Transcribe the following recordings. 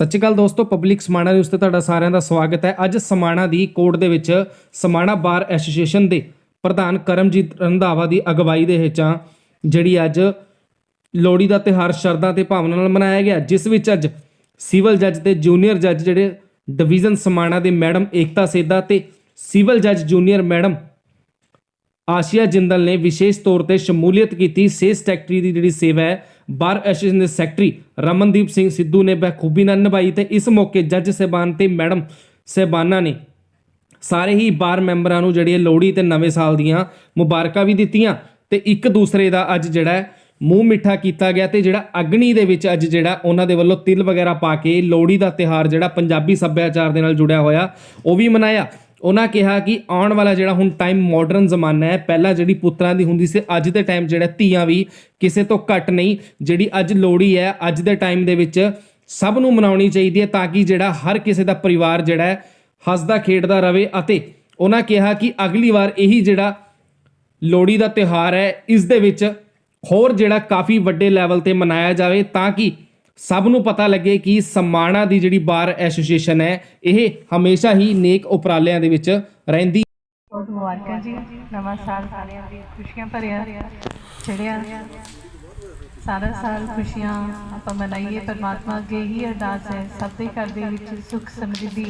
ਸਤਿ ਸ਼੍ਰੀ ਅਕਾਲ ਦੋਸਤੋ public Samana news ਤੇ ਤੁਹਾਡਾ ਸਾਰਿਆਂ ਦਾ ਸਵਾਗਤ ਹੈ। ਅੱਜ ਸਮਾਣਾ ਦੀ ਕੋਰਟ ਦੇ ਵਿੱਚ ਸਮਾਣਾ ਬਾਰ ਐਸੋਸੀਏਸ਼ਨ ਦੇ ਪ੍ਰਧਾਨ ਕਰਮਜੀਤ ਰੰਧਾਵਾ ਦੀ ਅਗਵਾਈ ਦੇ ਹੇਠਾਂ ਜਿਹੜੀ ਅੱਜ ਲੋਹੜੀ ਦਾ ਤਿਹਾਰ ਸ਼ਰਧਾ ਤੇ ਭਾਵਨਾ ਨਾਲ ਮਨਾਇਆ ਗਿਆ। ਜਿਸ ਵਿੱਚ ਅੱਜ ਸਿਵਲ ਜੱਜ ਤੇ ਜੂਨੀਅਰ ਜੱਜ ਜਿਹੜੇ ਡਿਵੀਜ਼ਨ ਸਮਾਣਾ ਦੇ ਮੈਡਮ ਏਕਤਾ ਸੇਦਾ ਤੇ ਸਿਵਲ ਜੱਜ ਜੂਨੀਅਰ ਮੈਡਮ ਆਸ਼ੀਆ ਜਿੰਦਲ ਨੇ ਵਿਸ਼ੇਸ਼ ਤੌਰ ਤੇ ਸ਼ਮੂਲੀਅਤ ਕੀਤੀ। ਸੇ ਸੈਕਟਰੀ ਦੀ ਜਿਹੜੀ ਸੇਵਾ ਹੈ ਬਾਰ ਐਸੋਸੀਏਸ਼ਨ ਦੇ ਸੈਕਟਰੀ ਰਮਨਦੀਪ ਸਿੰਘ ਸਿੱਧੂ ਨੇ ਬਖੂਬੀ ਨਾਲ ਨਿਭਾਈ ਤੇ ਇਸ ਮੌਕੇ ਜੱਜ ਸਹਿਬਾਨ ਤੇ ਮੈਡਮ ਸਹਿਬਾਨਾਂ ਨੇ ਸਾਰੇ ਹੀ ਬਾਰ ਮੈਂਬਰਾਂ ਨੂੰ ਜਿਹੜੀ ਇਹ ਲੋਹੜੀ ਤੇ ਨਵੇਂ ਸਾਲ ਦੀਆਂ ਮੁਬਾਰਕਾਂ ਵੀ ਦਿੱਤੀਆਂ ਤੇ ਇੱਕ ਦੂਸਰੇ ਦਾ ਅੱਜ ਜਿਹੜਾ ਮੂੰਹ ਮਿੱਠਾ ਕੀਤਾ ਗਿਆ ਤੇ ਜਿਹੜਾ ਅਗਨੀ ਦੇ ਵਿੱਚ ਅੱਜ ਜਿਹੜਾ ਉਹਨਾਂ ਦੇ ਵੱਲੋਂ ਤਿਲ ਵਗੈਰਾ ਪਾ ਕੇ ਲੋਹੜੀ ਦਾ ਤਿਹਾਰ ਜਿਹੜਾ ਪੰਜਾਬੀ ਸੱਭਿਆਚਾਰ ਦੇ ਨਾਲ ਜੁੜਿਆ ਹੋਇਆ, ਉਹ ਵੀ ਮਨਾਇਆ। ਉਹਨਾਂ ਕਿਹਾ ਕਿ ਆਉਣ ਵਾਲਾ ਜਿਹੜਾ ਹੁਣ ਟਾਈਮ ਮਾਡਰਨ ਜ਼ਮਾਨਾ ਹੈ, ਪਹਿਲਾਂ ਜਿਹੜੀ ਪੁੱਤਰਾਂ ਦੀ ਹੁੰਦੀ ਸੀ, ਅੱਜ ਦੇ ਟਾਈਮ ਜਿਹੜਾ ਧੀਆਂ ਵੀ ਕਿਸੇ ਤੋਂ ਘੱਟ ਨਹੀਂ, ਜਿਹੜੀ ਅੱਜ ਲੋਹੜੀ ਹੈ, ਅੱਜ ਦੇ ਟਾਈਮ ਦੇ ਵਿੱਚ ਸਭ ਨੂੰ ਮਨਾਉਣੀ ਚਾਹੀਦੀ ਹੈ ਤਾਂ ਕਿ ਜਿਹੜਾ ਹਰ ਕਿਸੇ ਦਾ ਪਰਿਵਾਰ ਜਿਹੜਾ ਹੱਸਦਾ, ਖੇਡਦਾ ਰਵੇ ਅਤੇ ਉਹਨਾਂ ਕਿਹਾ ਕਿ ਅਗਲੀ ਵਾਰ ਇਹੀ ਜਿਹੜਾ ਲੋਹੜੀ ਦਾ ਤਿਉਹਾਰ ਹੈ, ਇਸ ਦੇ ਵਿੱਚ ਹੋਰ ਜਿਹੜਾ ਕਾਫੀ ਵੱਡੇ ਲੈਵਲ ਤੇ ਮਨਾਇਆ ਜਾਵੇ ਤਾਂ ਕਿ ਸਭ ਨੂੰ ਪਤਾ ਲੱਗੇ ਕਿ ਸਮਾਣਾ ਦੀ ਜਿਹੜੀ ਬਾਰ ਐਸੋਸੀਏਸ਼ਨ ਹੈ, ਇਹ ਹਮੇਸ਼ਾ ਹੀ ਨੇਕ ਉਪਰਾਲਿਆਂ ਦੇ ਵਿੱਚ ਰਹਿੰਦੀ। ਬਹੁਤ ਮੁਬਾਰਕਾਂ ਜੀ। ਨਵਾਂ ਸਾਲ ਸਾਰਿਆਂ ਦੀ ਖੁਸ਼ੀਆਂ ਭਰਿਆ। ਚੜਿਆ। ਸਾਰਾ ਸਾਲ ਖੁਸ਼ੀਆਂ ਆਪਾਂ ਮਨਾਈਏ। ਪਰਮਾਤਮਾ ਅੱਗੇ ਹੀ ਅਰਦਾਸ ਹੈ। ਸਭ ਦੇ ਘਰ ਦੇ ਵਿੱਚ ਸੁੱਖ ਸਮਰਿੱਧੀ,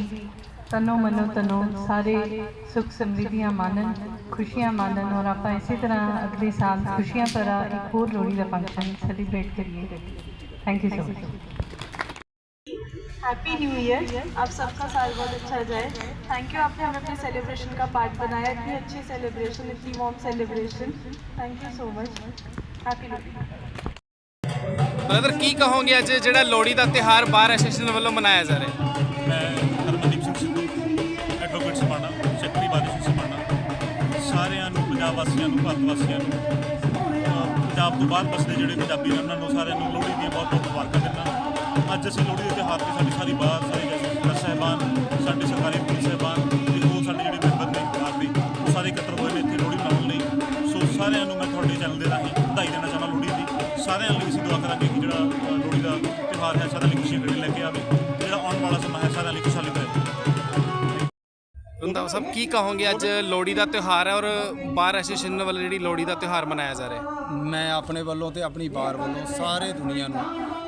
ਤਨੋ ਮਨੋ ਤਨੋ, ਸਾਰੇ ਸੁੱਖ ਸਮਰਿੱਧੀਆਂ ਮਾਨਣ, ਖੁਸ਼ੀਆਂ ਮਾਨਣ ਔਰ ਆਪਾਂ ਇਸੇ ਤਰ੍ਹਾਂ ਅਗਲੇ ਸਾਲ ਖੁਸ਼ੀਆਂ ਭਰਾ ਇੱਕ ਹੋਰ ਲੋਹੜੀ ਦਾ ਫੰਕਸ਼ਨ ਸੈਲੀਬ੍ਰੇਟ ਕਰੀਏ। thank you so much happy new year आप सबका साल बहुत अच्छा जाए थैंक यू आपने हमें अपने सेलिब्रेशन का पार्ट बनाया इतनी अच्छी सेलिब्रेशन इतनी warm celebration thank you so much happy new brother ਕੀ ਕਹੋਗੇ ਅੱਜ ਜਿਹੜਾ ਲੋਹੜੀ ਦਾ ਤਿਹਾਰ ਬਾਰ ਐਸੋਸੀਏਸ਼ਨ ਵੱਲੋਂ ਮਨਾਇਆ ਜਾ ਰਿਹਾ ਮੈਂ ਹਰਮਨਦੀਪ ਸਿੰਘ ਸਿੱਧੂ ਐਡਵੋਕੇਟ ਸਮਾਣਾ ਸੈਕਟਰੀ ਬਾਦਸ਼ਾਹ ਸਮਾਣਾ ਸਾਰਿਆਂ ਨੂੰ ਪੰਜਾਬ ਵਾਸੀਆਂ ਨੂੰ ਭਾਰਤ ਵਾਸੀਆਂ ਨੂੰ ਅਹ ਪੰਜਾਬ ਤੋਂ ਬਾਹਰ ਬਸਦੇ ਜਿਹੜੇ ਪੰਜਾਬੀ ਨੇ ਉਹਨਾਂ ਨੂੰ ਸਾਰਿਆਂ ਨੂੰ ਲੋਹੜੀ ਦੀਆਂ ਬਹੁਤ ਬਹੁਤ ਮੁਬਾਰਕਾਂ ਦਿੰਦਾ ਅੱਜ ਅਸੀਂ ਲੋਹੜੀ ਦੇ ਤਿਉਹਾਰ ਤੇ ਸਾਡੀ ਸਾਰੀ ਬਾਤ, ਸਾਰੇ ਜੱਜ ਸਾਹਿਬਾਨ, ਸਾਡੇ ਸਰਕਾਰੀ ਪੁਲਿਸ ਸਾਹਿਬਾਨ ਤੇ ਹੋਰ ਸਾਡੇ ਜਿਹੜੇ ਮੈਂਬਰ ਨੇ ਬਾਹਰ ਦੇ, ਉਹ ਸਾਰੇ ਇਕੱਤਰ ਹੋਏ ਨੇ ਇੱਥੇ ਲੋਹੜੀ ਮਨਾਉਣ ਲਈ। ਸੋ ਸਾਰਿਆਂ ਨੂੰ ਮੈਂ ਤੁਹਾਡੇ ਚੈਨਲ ਦੇ ਰਾਹੀਂ ਵਧਾਈ ਦੇਣਾ ਚਾਹੁੰਦਾ ਲੋਹੜੀ ਦੀ। ਸਾਰਿਆਂ ਲਈ ਅਸੀਂ ਦੁਆ ਕਰਾਂਗੇ ਕਿ ਜਿਹੜਾ ਲੋਹੜੀ ਦਾ ਤਿਉਹਾਰ ਹੈ, ਸਾਰਿਆਂ ਲਈ ਖੁਸ਼ੀ ਖੇੜੇ ਲੈ ਕੇ ਆਵੇ। ਰੰਧਾਵਾ ਸਾਹਿਬ ਕੀ ਕਹੋਗੇ ਅੱਜ ਲੋਹੜੀ ਦਾ ਤਿਉਹਾਰ ਹੈ ਔਰ ਬਾਰ ਐਸੋਸੀਏਸ਼ਨ ਵੱਲੋਂ ਜਿਹੜੀ ਲੋਹੜੀ ਦਾ ਤਿਉਹਾਰ ਮਨਾਇਆ ਜਾ ਰਿਹਾ ਹੈ? ਮੈਂ ਆਪਣੇ ਵੱਲੋਂ ਤੇ ਆਪਣੀ ਬਾਰ ਵੱਲੋਂ ਸਾਰੇ ਦੁਨੀਆ ਨੂੰ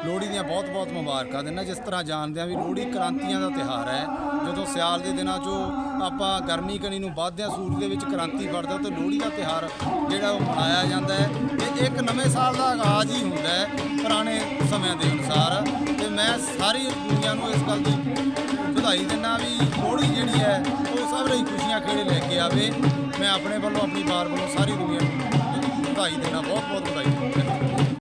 ਲੋਹੜੀ ਦੀਆਂ ਬਹੁਤ-ਬਹੁਤ ਮੁਬਾਰਕਾਂ ਦਿੰਦਾ, ਜਿਸ ਤਰ੍ਹਾਂ ਜਾਣਦੇ ਆ ਵੀ ਲੋਹੜੀ ਕ੍ਰਾਂਤੀਆਂ ਦਾ ਤਿਹਾਰ ਹੈ। ਜਦੋਂ ਸਿਆਲ ਦੇ ਦਿਨਾਂ 'ਚੋਂ ਆਪਾਂ ਗਰਮੀ ਕਣੀ ਨੂੰ ਵੱਧਦਿਆਂ ਸੂਰਜ ਦੇ ਵਿੱਚ ਕ੍ਰਾਂਤੀ ਵੜਦਾ ਤੇ ਲੋਹੜੀ ਦਾ ਤਿਹਾਰ ਜਿਹੜਾ ਉਹ ਮਨਾਇਆ ਜਾਂਦਾ ਹੈ। ਤੇ ਇੱਕ ਨਵੇਂ ਸਾਲ ਦਾ ਆਗਾਜ਼ ਹੀ ਹੁੰਦਾ ਹੈ ਪੁਰਾਣੇ ਸਮਿਆਂ ਦੇ ਅਨੁਸਾਰ। ਤੇ ਮੈਂ ਸਾਰੀ ਦੁਨੀਆ ਨੂੰ ਇਸ ਗੱਲ ਦੀ ਵਧਾਈ ਦਿੰਦਾ ਵੀ ਲਈ ਲੈ ਕੇ ਆਵੇ, ਮੈਂ ਆਪਣੇ ਵੱਲੋਂ ਆਪਣੀ ਬਾਰ ਵੱਲੋਂ ਸਾਰੀ ਦੁਨੀਆ ਨੂੰ ਵਧਾਈ ਦੇਣਾ ਬਹੁਤ ਬਹੁਤ ਵਧਾਈ। ਦਿੰਦਾ